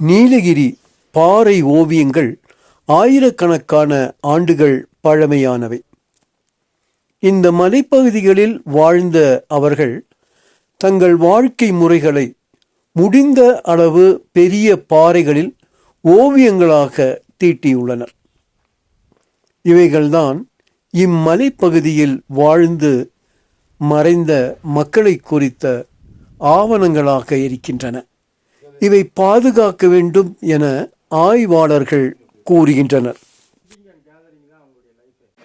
நீலகிரி பாறை ஓவியங்கள் ஆயிரக்கணக்கான ஆண்டுகள் பழமையானவை. இந்த மலைப்பகுதிகளில் வாழ்ந்த அவர்கள் தங்கள் வாழ்க்கை முறைகளை முடிந்த அளவு பெரிய பாறைகளில் ஓவியங்களாக தீட்டியுள்ளனர். இவைகள்தான் இம்மலைப்பகுதியில் வாழ்ந்து மறைந்த மக்களை குறித்த ஆவணங்களாக இருக்கின்றன. இவை பாதுகாக்க வேண்டும் என ஆய்வாளர்கள் கூறுகின்றனர்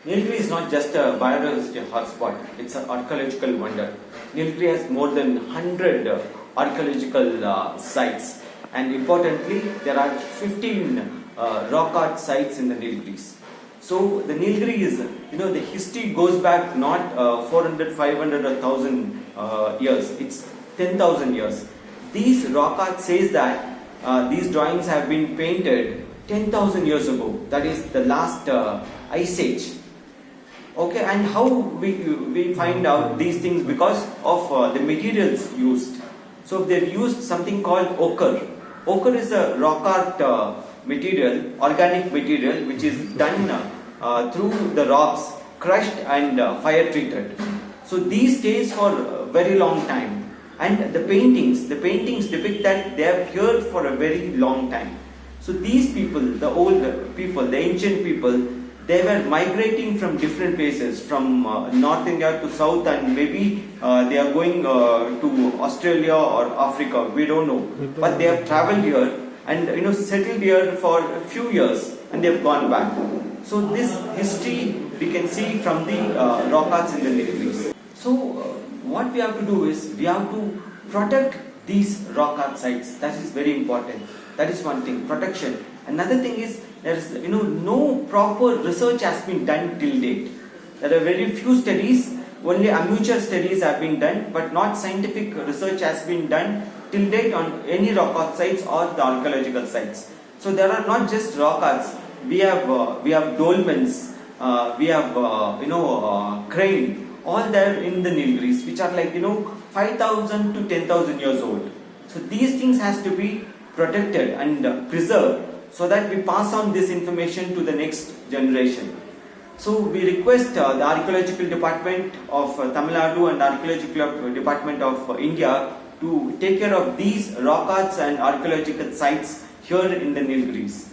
Nilgiri is not just a biodiversity hotspot, it's an archaeological wonder. Nilgiri has more than 100 uh, archaeological uh, sites, and importantly, there are 15 uh, rock art sites in the Nilgiris. So, the Nilgiri is, you know, the history goes back not uh, 400, 500, or 1000 uh, years, it's 10,000 years. These rock art says that uh, these drawings have been painted 10,000 years ago, that is the last uh, ice age. Okay, and how we, we find out these things because of uh, the materials used. So they've used something called ochre. Ochre is a rock art uh, material, organic material, which is done uh, through the rocks, crushed and uh, fire treated. So these stays for a very long time. And the paintings, the paintings depict that they have here for a very long time. So these people, the old people, the ancient people, they were migrating from different places, from uh, North India to South, and maybe uh, they are going uh, to Australia or Africa. We don't know, but they have traveled here and you know settled here for a few years, and they have gone back. So this history we can see from the rock arts in the Nilgiris. So uh, what we have to do is we have to protect these rock art sites. That is very important. That is one thing, protection. Another thing is there is you know no proper research has been done till date. There are very few studies, only amateur studies have been done, but not scientific research has been done till date on any rock art sites or the archaeological sites. So there are not just rock arts. We have uh, we have dolmens, uh, we have uh, you know uh, crane, all there in the Nilgiris, which are like you know 5,000 to 10,000 years old. So these things has to be protected and uh, preserved so that we pass on this information to the next generation. So we request uh, the archaeological department of uh, Tamil Nadu and archaeological department of uh, India to take care of these rock arts and archaeological sites here in the Nilgiris.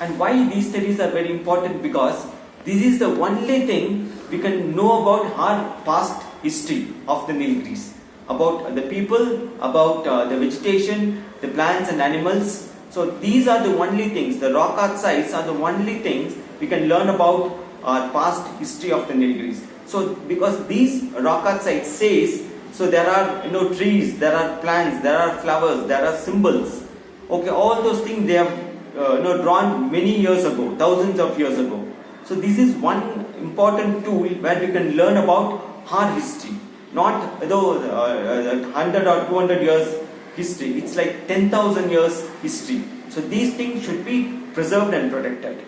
And why these studies are very important because this is the only thing we can know about our past history of the Nilgiris, about the people, about uh, the vegetation, the plants and animals. So these are the only things, the rock art sites are the only things we can learn about our past history of the Nilgiris. So because these rock art sites says, so there are you know trees, there are plants, there are flowers, there are symbols. Okay, all those things they have uh, you know drawn many years ago, thousands of years ago. So this is one important tool where we can learn about our history, not though uh, uh, 100 or 200 years history. It's like 10,000 years history. So these things should be preserved and protected.